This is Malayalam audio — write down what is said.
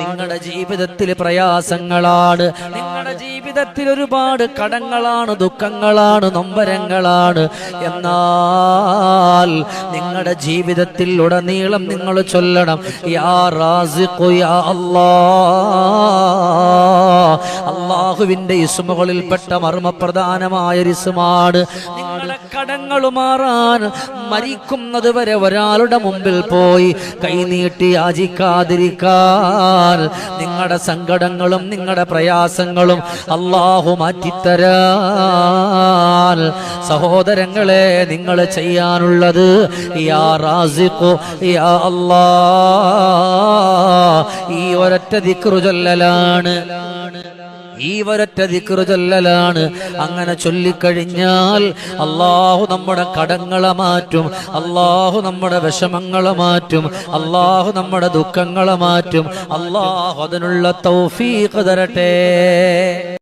നിങ്ങളുടെ ജീവിതത്തിൽ പ്രയാസങ്ങളാണ്. നിങ്ങളുടെ ജീവിതത്തിൽ ഒരുപാട് കടങ്ങളാണ് ദുഃഖങ്ങളാണ് നൊമ്പരങ്ങളാണ്. എന്നാൽ നിങ്ങളുടെ ജീവിതത്തിൽ ഉടനീളം നിങ്ങൾ ചൊല്ലണം. യാ റാസിഖു യാ അല്ലാ അള്ളാഹുവിന്റെ ഇസ്മുകളിൽപ്പെട്ട മർമ്മപ്രധാനമായ ഇസുമാണ് നിങ്ങളുടെ കടങ്ങൾ മാറാൻ മരിക്കുന്നത് വരെ ഒരാളുടെ മുമ്പിൽ പോയി കൈനീട്ടി യാചിക്കാതിരിക്കാൻ. നിങ്ങളുടെ സങ്കടങ്ങളും നിങ്ങളുടെ പ്രയാസങ്ങളും അള്ളാഹു മാറ്റിത്തരാൻ. സഹോദരങ്ങളെ നിങ്ങൾ ചെയ്യാനുള്ളത് യാ റാസിഖു യാ അല്ലാ. ഈ ഒരൊറ്റ ദിക്റു ചൊല്ലലാണ്. ഈ ഒരൊറ്റ ദിക്റു ചൊല്ലലാണ്. അങ്ങനെ ചൊല്ലിക്കഴിഞ്ഞാൽ അള്ളാഹു നമ്മുടെ കടങ്ങളെ മാറ്റും. അള്ളാഹു നമ്മുടെ വിഷമങ്ങളെ മാറ്റും. അള്ളാഹു നമ്മുടെ ദുഃഖങ്ങളെ മാറ്റും. അള്ളാഹു അതിനുള്ള തൗഫീഖ് തരട്ടെ.